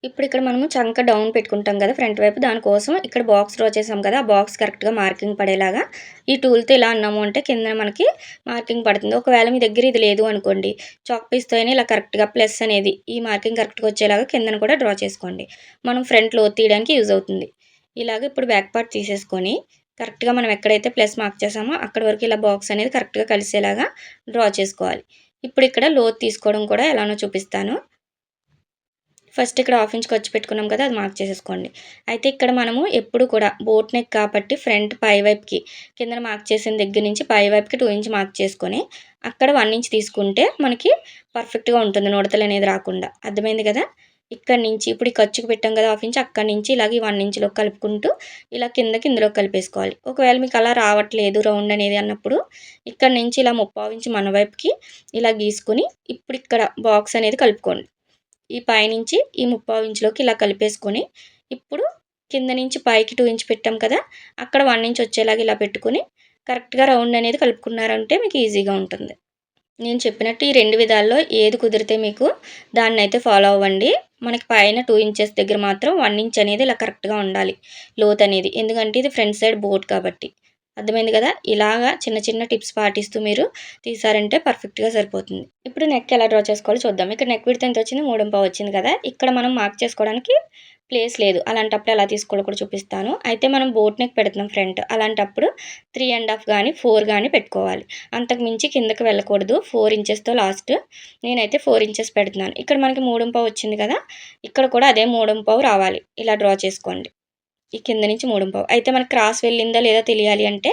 ఇప్పుడు ఇక్కడ మనము చంక డౌన్ పెట్టుకుంటాం కదా ఫ్రంట్ వైపు దానికోసం ఇక్కడ బాక్స్ డ్రా చేసాం కదా ఆ బాక్స్ కరెక్ట్గా మార్కింగ్ పడేలాగా ఈ టూల్తో ఇలా అన్నాము అంటే కింద మనకి మార్కింగ్ పడుతుంది. ఒకవేళ మీ దగ్గర ఇది లేదు అనుకోండి చాక్ పీస్తో ఇలా కరెక్ట్గా ప్లస్ అనేది ఈ మార్కింగ్ కరెక్ట్గా వచ్చేలాగా కిందన కూడా డ్రా చేసుకోండి. మనం ఫ్రంట్లో తీయడానికి యూజ్ అవుతుంది. ఇలాగ ఇప్పుడు బ్యాక్ పార్ట్ తీసేసుకొని కరెక్ట్గా మనం ఎక్కడైతే ప్లస్ మార్క్ చేసామో అక్కడ వరకు ఇలా బాక్స్ అనేది కరెక్ట్గా కలిసేలాగా డ్రా చేసుకోవాలి. ఇప్పుడు ఇక్కడ లోత్ తీసుకోవడం కూడా ఎలానో చూపిస్తాను. ఫస్ట్ ఇక్కడ హాఫ్ ఇంచ్ ఖర్చు పెట్టుకున్నాం కదా అది మార్క్ చేసేసుకోండి. అయితే ఇక్కడ మనము ఎప్పుడు కూడా బోట్ నెక్ కాబట్టి ఫ్రంట్ పై వైపుకి కింద మార్క్ చేసిన దగ్గర నుంచి పై వైపుకి టూ ఇంచ్ మార్క్ చేసుకొని అక్కడ వన్ ఇంచ్ తీసుకుంటే మనకి పర్ఫెక్ట్గా ఉంటుంది నుడతలు అనేది రాకుండా. అర్థమైంది కదా? ఇక్కడ నుంచి ఇప్పుడు ఈ ఖర్చుకు పెట్టాం కదా హాఫ్ ఇంచ్. అక్కడి నుంచి ఇలాగ వన్ ఇంచ్లో కలుపుకుంటూ ఇలా కిందకి ఇందులో కలిపేసుకోవాలి. ఒకవేళ మీకు అలా రావట్లేదు రౌండ్ అనేది అన్నప్పుడు ఇక్కడ నుంచి ఇలా ముప్పావు ఇంచ్ మన వైపుకి ఇలా గీసుకుని ఇప్పుడు ఇక్కడ బాక్స్ అనేది కలుపుకోండి. ఈ పైనుంచి ఈ ముప్పావు ఇంచులోకి ఇలా కలిపేసుకొని ఇప్పుడు కింద నుంచి పైకి టూ ఇంచ్ పెట్టాం కదా అక్కడ వన్ ఇంచ్ వచ్చేలాగా ఇలా పెట్టుకుని కరెక్ట్గా రౌండ్ అనేది కలుపుకున్నారంటే మీకు ఈజీగా ఉంటుంది. నేను చెప్పినట్టు ఈ రెండు విధాల్లో ఏది కుదిరితే మీకు దాన్ని అయితే ఫాలో అవ్వండి. మనకి పైన టూ ఇంచెస్ దగ్గర మాత్రం వన్ ఇంచ్ అనేది ఇలా కరెక్ట్గా ఉండాలి. లోత్ అనేది. ఎందుకంటే ఇది ఫ్రంట్ సైడ్ బోట్ కాబట్టి. అర్థమైంది కదా? ఇలాగా చిన్న చిన్న టిప్స్ పాటిస్తూ మీరు తీసారంటే పర్ఫెక్ట్గా సరిపోతుంది. ఇప్పుడు నెక్ ఎలా డ్రా చేసుకోవాలో చూద్దాం. ఇక్కడ నెక్ విడత ఎంత వచ్చింది? మూడు వచ్చింది కదా? ఇక్కడ మనం మార్క్ చేసుకోవడానికి ప్లేస్ లేదు. అలాంటప్పుడు ఎలా తీసుకోవాలో కూడా చూపిస్తాను. అయితే మనం బోట్ నెక్ పెడుతున్నాం ఫ్రంట్. అలాంటప్పుడు త్రీ అండ్ హాఫ్ కానీ ఫోర్ కానీ పెట్టుకోవాలి. అంతకు మించి కిందకి వెళ్ళకూడదు. ఫోర్ ఇంచెస్తో లాస్ట్. నేనైతే ఫోర్ ఇంచెస్ పెడుతున్నాను. ఇక్కడ మనకి మూడుంపావు వచ్చింది కదా? ఇక్కడ కూడా అదే మూడుంపావు రావాలి. ఇలా డ్రా చేసుకోండి. ఈ కింద నుంచి మూడుంపావు అయితే మనకి క్రాస్ వెళ్ళిందా లేదా తెలియాలి అంటే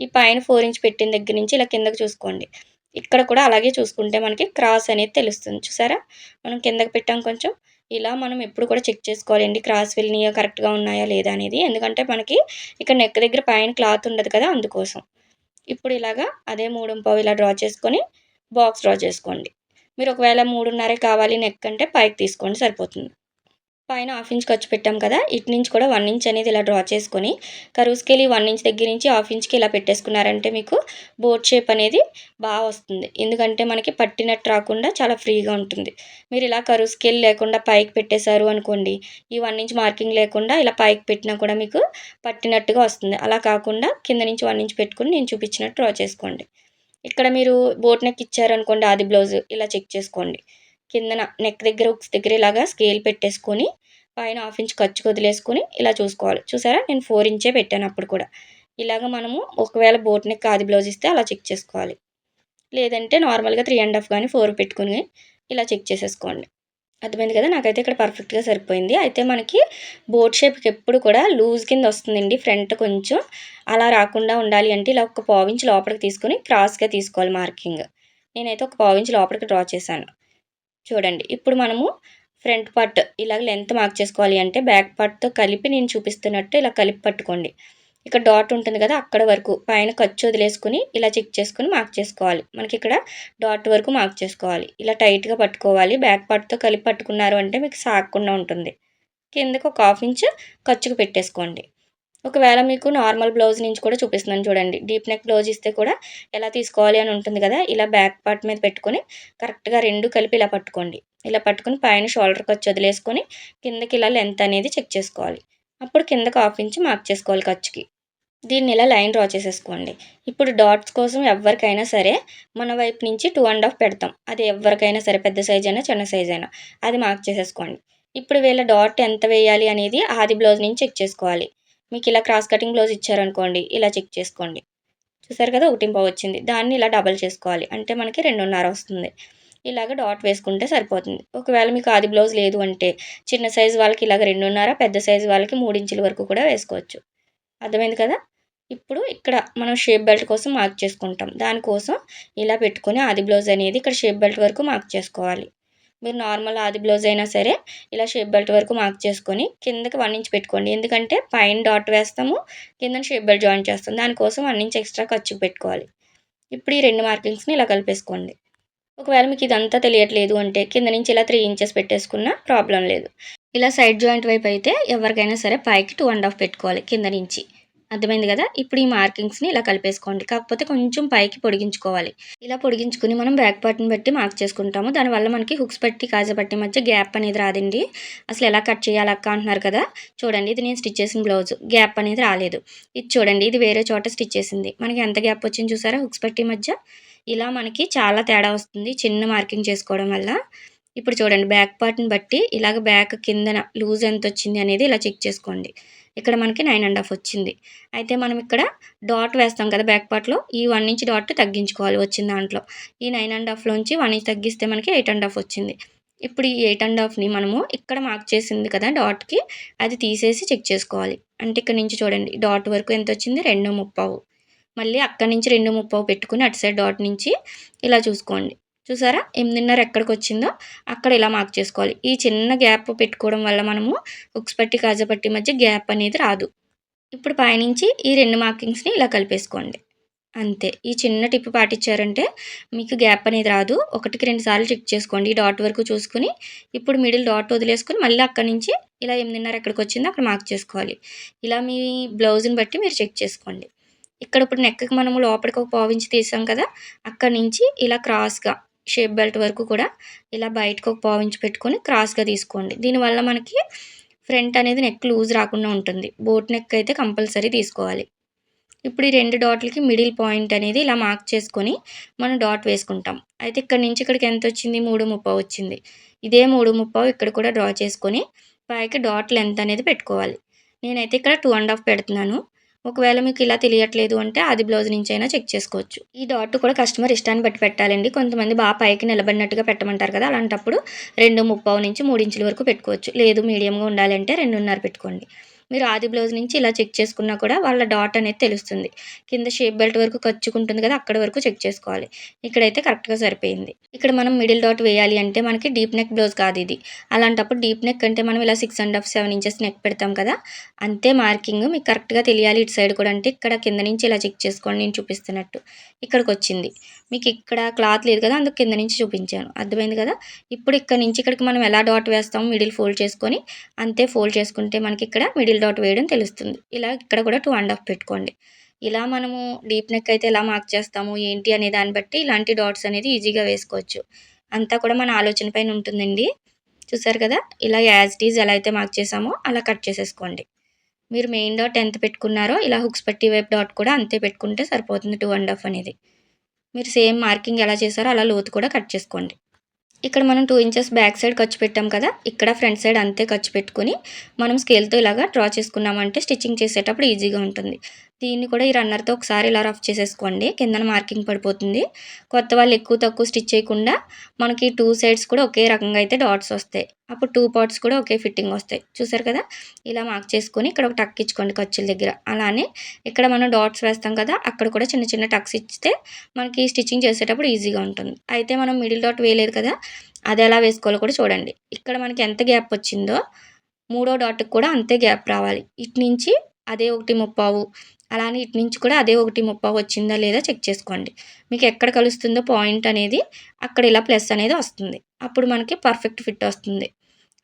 ఈ పైన ఫోర్ ఇంచ్ పెట్టిన దగ్గర నుంచి ఇలా కిందకి చూసుకోండి. ఇక్కడ కూడా అలాగే చూసుకుంటే మనకి క్రాస్ అనేది తెలుస్తుంది. చూసారా? మనం కిందకి పెట్టాం కొంచెం. ఇలా మనం ఎప్పుడు కూడా చెక్ చేసుకోవాలండి. క్రాస్ వెళ్ళినాయా కరెక్ట్గా ఉన్నాయా లేదా అనేది. ఎందుకంటే మనకి ఇక్కడ నెక్ దగ్గర పైన క్లాత్ ఉండదు కదా అందుకోసం. ఇప్పుడు ఇలాగా అదే మూడు పావు ఇలా డ్రా చేసుకొని బాక్స్ డ్రా చేసుకోండి. మీరు ఒకవేళ మూడున్నరే కావాలి నెక్ అంటే పైకి తీసుకోండి సరిపోతుంది. పైన హాఫ్ ఇంచ్ ఖర్చు పెట్టాం కదా ఇటు నుంచి కూడా వన్ ఇంచ్ అనేది ఇలా డ్రా చేసుకొని కరువు స్కేల్ వన్ ఇంచ్ దగ్గర నుంచి హాఫ్ ఇంచ్కి ఇలా పెట్టేసుకున్నారంటే మీకు బోట్ షేప్ అనేది బాగా వస్తుంది. ఎందుకంటే మనకి పట్టినట్టు రాకుండా చాలా ఫ్రీగా ఉంటుంది. మీరు ఇలా కరువు స్కేల్ లేకుండా పైకి పెట్టేశారు అనుకోండి ఈ వన్ ఇంచ్ మార్కింగ్ లేకుండా ఇలా పైకి పెట్టినా కూడా మీకు పట్టినట్టుగా వస్తుంది. అలా కాకుండా కింద నుంచి వన్ ఇంచ్ పెట్టుకుని నేను చూపించినట్టు డ్రా చేసుకోండి. ఇక్కడ మీరు బోట్ నెక్ ఇచ్చారనుకోండి ఆది బ్లౌజ్ ఇలా చెక్ చేసుకోండి. కిందన నెక్ దగ్గర ఒక దగ్గర ఇలాగా స్కేల్ పెట్టేసుకొని పైన హాఫ్ ఇంచ్ ఖర్చు వదిలేసుకొని ఇలా చూసుకోవాలి. చూసారా? నేను ఫోర్ ఇంచే పెట్టాను అప్పుడు కూడా. ఇలాగ మనము ఒకవేళ బోట్ నెక్ ఆది బ్లౌజ్ ఇస్తే అలా చెక్ చేసుకోవాలి. లేదంటే నార్మల్గా త్రీ అండ్ హాఫ్ కానీ ఫోర్ పెట్టుకుని ఇలా చెక్ చేసేసుకోండి. అర్థమైంది కదా? నాకైతే ఇక్కడ పర్ఫెక్ట్గా సరిపోయింది. అయితే మనకి బోట్ షేప్కి ఎప్పుడు కూడా లూజ్ కింద వస్తుందండి. ఫ్రంట్ కొంచెం అలా రాకుండా ఉండాలి అంటే ఇలా ఒక పావించి లోపలికి తీసుకొని క్రాస్గా తీసుకోవాలి మార్కింగ్ నేనైతే ఒక పావించి లోపలికి డ్రా చేశాను. చూడండి. ఇప్పుడు మనము ఫ్రంట్ పార్ట్ ఇలాగ లెంత్ మార్క్ చేసుకోవాలి అంటే బ్యాక్ పార్ట్తో కలిపి నేను చూపిస్తున్నట్టు ఇలా కలిపి పట్టుకోండి. ఇక్కడ డాట్ ఉంటుంది కదా అక్కడ వరకు పైన ఖర్చు వదిలేసుకుని ఇలా చెక్ చేసుకుని మార్క్ చేసుకోవాలి. మనకి ఇక్కడ డాట్ వరకు మార్క్ చేసుకోవాలి. ఇలా టైట్గా పట్టుకోవాలి. బ్యాక్ పార్ట్తో కలిపి పట్టుకున్నారు అంటే మీకు సాగకుండా ఉంటుంది. కిందకు ఒక హాఫ్ ఇంచ్ ఖర్చుకు పెట్టేసుకోండి. ఒకవేళ మీకు నార్మల్ బ్లౌజ్ నుంచి కూడా చూపిస్తున్నాను చూడండి. డీప్ నెక్ బ్లౌజ్ ఇస్తే కూడా ఎలా తీసుకోవాలి అని ఉంటుంది కదా ఇలా బ్యాక్ పార్ట్ మీద పెట్టుకొని కరెక్ట్గా రెండు కలిపి ఇలా పట్టుకోండి. ఇలా పట్టుకుని పైన షోల్డర్కి వచ్చి వదిలేసుకొని కిందకి ఇలా లెంత్ అనేది చెక్ చేసుకోవాలి. అప్పుడు కిందకి హాఫ్ ఇంచ్ మార్క్ చేసుకోవాలి ఖర్చుకి. దీన్ని ఇలా లైన్ డ్రా చేసేసుకోండి. ఇప్పుడు డాట్స్ కోసం ఎవరికైనా సరే మన వైపు నుంచి టూ అండ్ హాఫ్ పెడతాం. అది ఎవరికైనా సరే పెద్ద సైజ్ అయినా చిన్న సైజ్ అయినా అది మార్క్ చేసేసుకోండి. ఇప్పుడు వీళ్ళ డాట్ ఎంత వేయాలి అనేది ఆది బ్లౌజ్ నుంచి చెక్ చేసుకోవాలి. మీకు ఇలా క్రాస్ కటింగ్ బ్లౌజ్ ఇచ్చారనుకోండి ఇలా చెక్ చేసుకోండి. చూసారు కదా ఒకటి పావు వచ్చింది. దాన్ని ఇలా డబల్ చేసుకోవాలి. అంటే మనకి రెండున్నర వస్తుంది. ఇలాగ డాట్ వేసుకుంటే సరిపోతుంది. ఒకవేళ మీకు ఆది బ్లౌజ్ లేదు అంటే చిన్న సైజు వాళ్ళకి ఇలాగ రెండున్నర పెద్ద సైజు వాళ్ళకి మూడు ఇంచుల వరకు కూడా వేసుకోవచ్చు. అర్థమైంది కదా? ఇప్పుడు ఇక్కడ మనం షేప్ బెల్ట్ కోసం మార్క్ చేసుకుంటాం. దానికోసం ఇలా పెట్టుకొని ఆది బ్లౌజ్ అనేది ఇక్కడ షేప్ బెల్ట్ వరకు మార్క్ చేసుకోవాలి. మీరు నార్మల్ ఆది బ్లౌజ్ అయినా సరే ఇలా షేప్ బెల్ట్ వరకు మార్క్ చేసుకొని కిందకి వన్ ఇంచ్ పెట్టుకోండి. ఎందుకంటే పైన డాట్ వేస్తాము కింద షేప్ బెల్ట్ జాయిన్ చేస్తాం దానికోసం వన్ ఇంచ్ ఎక్స్ట్రా ఖర్చు పెట్టుకోవాలి. ఇప్పుడు ఈ రెండు మార్కింగ్స్ని ఇలా కలిపేసుకోండి. ఒకవేళ మీకు ఇదంతా తెలియట్లేదు అంటే కింద నుంచి ఇలా త్రీ ఇంచెస్ పెట్టేసుకున్నా ప్రాబ్లం లేదు. ఇలా సైడ్ జాయింట్ వైపు అయితే ఎవరికైనా సరే పైకి టూ అండ్ హాఫ్ పెట్టుకోవాలి కింద నుంచి. అర్థమైంది కదా? ఇప్పుడు ఈ మార్కింగ్స్ని ఇలా కలిపేసుకోండి. కాకపోతే కొంచెం పైకి పొడిగించుకోవాలి. ఇలా పొడిగించుకుని మనం బ్యాక్ పార్ట్ని బట్టి మార్క్ చేసుకుంటాము. దానివల్ల మనకి హుక్స్ పట్టి కాజా పట్టి మధ్య గ్యాప్ అనేది రాదండి. అసలు ఎలా కట్ చేయాలి అక్క అంటున్నారు కదా? చూడండి ఇది నేను స్టిచ్ చేసిన బ్లౌజ్. గ్యాప్ అనేది రాలేదు. ఇది చూడండి ఇది వేరే చోట స్టిచ్ చేసింది. మనకి ఎంత గ్యాప్ వచ్చింది చూసారా? హుక్స్ పట్టి మధ్య. ఇలా మనకి చాలా తేడా వస్తుంది చిన్న మార్కింగ్ చేసుకోవడం వల్ల. ఇప్పుడు చూడండి బ్యాక్ పార్ట్ని బట్టి ఇలాగ బ్యాక్ కిందన లూజ్ ఎంత వచ్చింది అనేది ఇలా చెక్ చేసుకోండి. ఇక్కడ మనకి నైన్ అండ్ హాఫ్ వచ్చింది. అయితే మనం ఇక్కడ డాట్ వేస్తాం కదా బ్యాక్ పార్ట్లో ఈ వన్ ఇంచ్ డాట్ తగ్గించుకోవాలి వచ్చిన దాంట్లో. ఈ నైన్ అండ్ హాఫ్లోంచి వన్ ఇంచ్ తగ్గిస్తే మనకి ఎయిట్ అండ్ హాఫ్ వచ్చింది. ఇప్పుడు ఈ ఎయిట్ అండ్ హాఫ్ని మనము ఇక్కడ మార్క్ చేసింది కదా డాట్కి అది తీసేసి చెక్ చేసుకోవాలి. అంటే ఇక్కడ నుంచి చూడండి డాట్ వరకు ఎంత వచ్చింది? రెండు ముప్పావు. మళ్ళీ అక్కడి నుంచి రెండు ముప్పావు పెట్టుకుని అటు సైడ్ డాట్ నుంచి ఇలా చూసుకోండి. చూసారా? ఎనిమిదిన్నర ఎక్కడికి వచ్చిందో అక్కడ ఇలా మార్క్ చేసుకోవాలి. ఈ చిన్న గ్యాప్ పెట్టుకోవడం వల్ల మనము ఉక్స్ పట్టి కాజపట్టి మధ్య గ్యాప్ అనేది రాదు. ఇప్పుడు పైనుంచి ఈ రెండు మార్కింగ్స్ని ఇలా కలిపేసుకోండి. అంతే. ఈ చిన్న టిప్ పాటించారంటే మీకు గ్యాప్ అనేది రాదు. ఒకటికి రెండు సార్లు చెక్ చేసుకోండి. ఈ డాట్ వరకు చూసుకుని ఇప్పుడు మిడిల్ డాట్ వదిలేసుకుని మళ్ళీ అక్కడి నుంచి ఇలా ఎనిమిదిన్నర ఎక్కడికి వచ్చిందో అక్కడ మార్క్ చేసుకోవాలి. ఇలా మీ బ్లౌజ్ని బట్టి మీరు చెక్ చేసుకోండి. ఇక్కడ ఇప్పుడు నెక్కకి మనము లోపలికి ఒక పావించి తీసాం కదా? అక్కడి నుంచి ఇలా క్రాస్గా షేప్ బెల్ట్ వరకు కూడా ఇలా బయటకు ఒక పావించి పెట్టుకొని క్రాస్గా తీసుకోండి. దీనివల్ల మనకి ఫ్రంట్ అనేది నెక్ లూజ్ రాకుండా ఉంటుంది. బోట్ నెక్ అయితే కంపల్సరీ తీసుకోవాలి. ఇప్పుడు ఈ రెండు డాట్లకి మిడిల్ పాయింట్ అనేది ఇలా మార్క్ చేసుకొని మనం డాట్ వేసుకుంటాం. అయితే ఇక్కడ నుంచి ఇక్కడికి ఎంత వచ్చింది? మూడు ముప్పావు వచ్చింది. ఇదే మూడు ముప్పావు ఇక్కడ కూడా డ్రా చేసుకొని పైకి డాట్ లెంత్ అనేది పెట్టుకోవాలి. నేనైతే ఇక్కడ టూ అండ్ హాఫ్ పెడుతున్నాను. ఒకవేళ మీకు ఇలా తెలియట్లేదు అంటే అది బ్లౌజ్ నుంచి అయినా చెక్ చేసుకోవచ్చు. ఈ డాట్ కూడా కస్టమర్ ఇష్టాన్ని బట్టి పెట్టాలండి. కొంతమంది బాగా పైకి నిలబడినట్టుగా పెట్టమంటారు కదా అలాంటప్పుడు రెండు ముప్పావు నుంచి మూడు ఇంచుల వరకు పెట్టుకోవచ్చు. లేదు మీడియంగా ఉండాలంటే రెండున్నర పెట్టుకోండి. మీరు ఆది బ్లౌజ్ నుంచి ఇలా చెక్ చేసుకున్నా కూడా వాళ్ళ డాట్ అనేది తెలుస్తుంది. కింద షేప్ బెల్ట్ వరకు ఖర్చుకుంటుంది కదా అక్కడ వరకు చెక్ చేసుకోవాలి. ఇక్కడైతే కరెక్ట్గా సరిపోయింది. ఇక్కడ మనం మిడిల్ డాట్ వేయాలి అంటే మనకి డీప్ నెక్ బ్లౌజ్ కాదు ఇది. అలాంటప్పుడు డీప్ నెక్ అంటే మనం ఇలా six and half seven inches neck పెడతాం కదా అంతే మార్కింగ్ మీకు కరెక్ట్గా తెలియాలి ఇటు సైడ్ కూడా అంటే ఇక్కడ కింద నుంచి ఇలా చెక్ చేసుకోండి నేను చూపిస్తున్నట్టు ఇక్కడికి వచ్చింది. మీకు ఇక్కడ క్లాత్ లేదు కదా అందుకు కింద నుంచి చూపించాను. అర్థమైంది కదా? ఇప్పుడు ఇక్కడ నుంచి ఇక్కడికి మనం ఎలా డాట్ వేస్తాము మిడిల్ ఫోల్డ్ చేసుకొని అంతే ఫోల్డ్ చేసుకుంటే మనకి ఇక్కడ మిడిల్ డాట్ వేయడం తెలుస్తుంది. ఇలా ఇక్కడ కూడా టూ అండ్ హాఫ్ పెట్టుకోండి. ఇలా మనము డీప్ నెక్ అయితే ఎలా మార్క్ చేస్తాము ఏంటి అనే దాన్ని బట్టి ఇలాంటి డాట్స్ అనేది ఈజీగా వేసుకోవచ్చు. అంతా కూడా మన ఆలోచన పైన ఉంటుందండి. చూసారు కదా? ఇలా యాజ్ డీజ్ ఎలా అయితే మార్క్ చేసామో అలా కట్ చేసేసుకోండి. మీరు మెయిన్ డాట్ ఎంత పెట్టుకున్నారో ఇలా హుక్స్ పట్టి వైపు డాట్ కూడా అంతే పెట్టుకుంటే సరిపోతుంది టూ అండ్ హాఫ్ అనేది. మీరు సేమ్ మార్కింగ్ ఎలా చేశారో అలా లోతు కూడా కట్ చేసుకోండి. ఇక్కడ మనం టూ ఇంచెస్ బ్యాక్ సైడ్ ఖర్చు పెట్టాం కదా ఇక్కడ ఫ్రంట్ సైడ్ అంతే ఖర్చు పెట్టుకుని మనం స్కేల్తో ఇలాగా డ్రా చేసుకున్నామంటే స్టిచ్చింగ్ చేసేటప్పుడు ఈజీగా ఉంటుంది. దీన్ని కూడా ఈ రన్నర్తో ఒకసారి ఇలా రఫ్ చేసేసుకోండి. కిందన మార్కింగ్ పడిపోతుంది. కొత్త వాళ్ళు ఎక్కువ తక్కువ స్టిచ్ చేయకుండా మనకి టూ సైడ్స్ కూడా ఒకే రకంగా అయితే డాట్స్ వస్తాయి. అప్పుడు టూ పార్ట్స్ కూడా ఒకే ఫిట్టింగ్ వస్తాయి. చూసారు కదా? ఇలా మార్క్ చేసుకొని ఇక్కడ ఒక టక్ ఇచ్చుకోండి ఖర్చుల దగ్గర. అలానే ఇక్కడ మనం డాట్స్ వేస్తాం కదా? అక్కడ కూడా చిన్న చిన్న టక్స్ ఇస్తే మనకి స్టిచ్చింగ్ చేసేటప్పుడు ఈజీగా ఉంటుంది. అయితే మనం మిడిల్ డాట్ వేయలేదు కదా? అది ఎలా వేసుకోవాలో కూడా చూడండి. ఇక్కడ మనకి ఎంత గ్యాప్ వచ్చిందో మూడో డాట్కి కూడా అంతే గ్యాప్ రావాలి. ఇటు నుంచి అదే ఒకటి ముప్పావు. అలానే ఇటు నుంచి కూడా అదే ఒకటి ముప్పావు వచ్చిందా లేదా చెక్ చేసుకోండి. మీకు ఎక్కడ కలుస్తుందో పాయింట్ అనేది అక్కడ ఇలా ప్లస్ అనేది వస్తుంది. అప్పుడు మనకి పర్ఫెక్ట్ ఫిట్ వస్తుంది.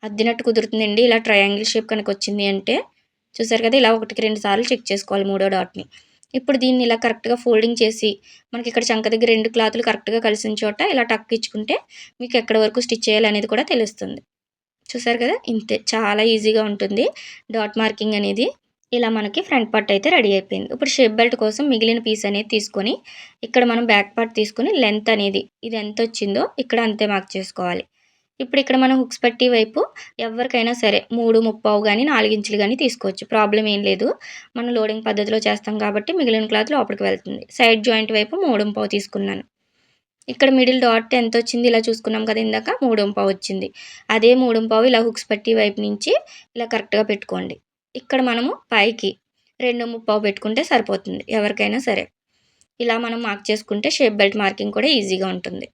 అద్దినట్టు కుదురుతుందండి. ఇలా ట్రయాంగిల్ షేప్ కనుక వచ్చింది అంటే చూసారు కదా ఇలా ఒకటికి రెండు సార్లు చెక్ చేసుకోవాలి మూడో డాట్ని. ఇప్పుడు దీన్ని ఇలా కరెక్ట్గా ఫోల్డింగ్ చేసి మనకి ఇక్కడ చంక దగ్గర రెండు క్లాతులు కరెక్ట్గా కలిసిన చోట ఇలా టక్ ఇచ్చుకుంటే మీకు ఎక్కడ వరకు స్టిచ్ చేయాలనేది కూడా తెలుస్తుంది. చూసారు కదా ఇంతే. చాలా ఈజీగా ఉంటుంది. డాట్ మార్కింగ్ అనేది ఇలా మనకి ఫ్రంట్ పార్ట్ అయితే రెడీ అయిపోయింది. ఇప్పుడు షేప్ బెల్ట్ కోసం మిగిలిన పీస్ అనేది తీసుకొని ఇక్కడ మనం బ్యాక్ పార్ట్ తీసుకొని లెంత్ అనేది ఇది ఎంత వచ్చిందో ఇక్కడ అంతే మార్క్ చేసుకోవాలి. ఇప్పుడు ఇక్కడ మనం హుక్స్ పట్టి వైపు ఎవరికైనా సరే మూడు ముప్పావు కానీ నాలుగించులు కానీ తీసుకోవచ్చు. ప్రాబ్లం ఏం లేదు. మనం లోడింగ్ పద్ధతిలో చేస్తాం కాబట్టి మిగిలిన క్లాత్ లోపలికి వెళ్తుంది. సైడ్ జాయింట్ వైపు మూడు ముప్పావు తీసుకున్నాను. ఇక్కడ మిడిల్ డాట్ ఎంత వచ్చింది ఇలా చూసుకున్నాం కదా ఇందాక మూడు వచ్చింది. అదే మూడు ఇలా హుక్స్ పట్టి వైపు నుంచి ఇలా కరెక్ట్గా పెట్టుకోండి. ఇక్కడ మనము పైకి రెండు ముప్పావు పెట్టుకుంటే సరిపోతుంది ఎవరికైనా సరే. ఇలా మనం మార్క్ చేసుకుంటే షేప్ బెల్ట్ మార్కింగ్ కూడా ఈజీగా ఉంటుంది.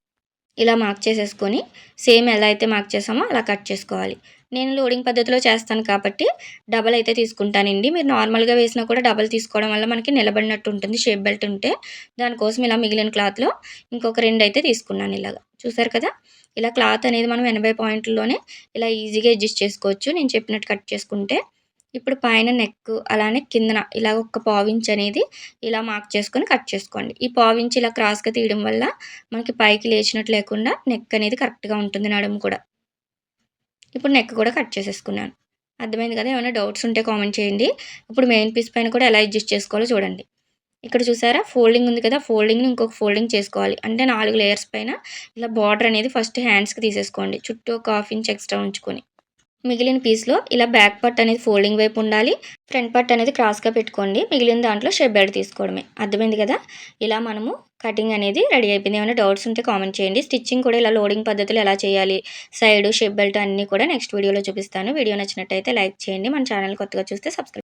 ఇలా మార్క్ చేసేసుకొని సేమ్ ఎలా అయితే మార్క్ చేసామో అలా కట్ చేసుకోవాలి. నేను లోడింగ్ పద్ధతిలో చేస్తాను కాబట్టి డబల్ అయితే తీసుకుంటానండి. మీరు నార్మల్గా వేసినా కూడా డబల్ తీసుకోవడం వల్ల మనకి నిలబడినట్టు ఉంటుంది షేప్ బెల్ట్ ఉంటే. దానికోసం ఇలా మిగిలిన క్లాత్లో ఇంకొక రెండు అయితే తీసుకున్నాను ఇలాగా. చూసారు కదా? ఇలా క్లాత్ అనేది మనం ఎనభై పాయింట్లలోనే ఇలా ఈజీగా అడ్జస్ట్ చేసుకోవచ్చు. నేను చెప్పినట్టు కట్ చేసుకుంటే ఇప్పుడు పైన నెక్ అలానే కిందన ఇలా ఒక పావించ్ అనేది ఇలా మార్క్ చేసుకొని కట్ చేసుకోండి. ఈ పావించ్ ఇలా క్రాస్గా తీయడం వల్ల మనకి పైకి లేచినట్టు లేకుండా నెక్ అనేది కరెక్ట్గా ఉంటుంది నడుము కూడా. ఇప్పుడు నెక్ కూడా కట్ చేసేసుకున్నాను. అర్థమైంది కదా? ఏమైనా డౌట్స్ ఉంటే కామెంట్ చేయండి. ఇప్పుడు మెయిన్ పీస్ పైన కూడా ఎలా అడ్జస్ట్ చేసుకోవాలో చూడండి. ఇక్కడ చూసారా? ఫోల్డింగ్ ఉంది కదా? ఫోల్డింగ్ని ఇంకొక ఫోల్డింగ్ చేసుకోవాలి. అంటే నాలుగు లేయర్స్ పైన ఇలా బార్డర్ అనేది ఫస్ట్ హ్యాండ్స్కి తీసేసుకోండి. చుట్టూ ఒక హాఫ్ ఇంచ్ ఎక్స్ట్రా ఉంచుకొని. మిగిలిన పీస్లో ఇలా బ్యాక్ పార్ట్ అనేది ఫోల్డింగ్ వైపు ఉండాలి. ఫ్రంట్ పార్ట్ అనేది క్రాస్గా పెట్టుకోండి. మిగిలిన దాంట్లో షెప్ బెల్ట్ తీసుకోవడమే. అర్థమైంది కదా? ఇలా మనము కటింగ్ అనేది రెడీ అయిపోయింది. ఏమైనా డౌట్స్ ఉంటే కామెంట్ చేయండి. స్టిచ్చింగ్ కూడా ఇలా లోడింగ్ పద్ధతులు ఎలా చేయాలి? సైడ్ షెప్ బెల్ట్ అన్నీ కూడా నెక్స్ట్ వీడియోలో చూపిస్తాను. వీడియో నచ్చినట్టయితే లైక్ చేయండి. మన ఛానల్ కొత్తగా చూస్తే సబ్స్క్రైబ్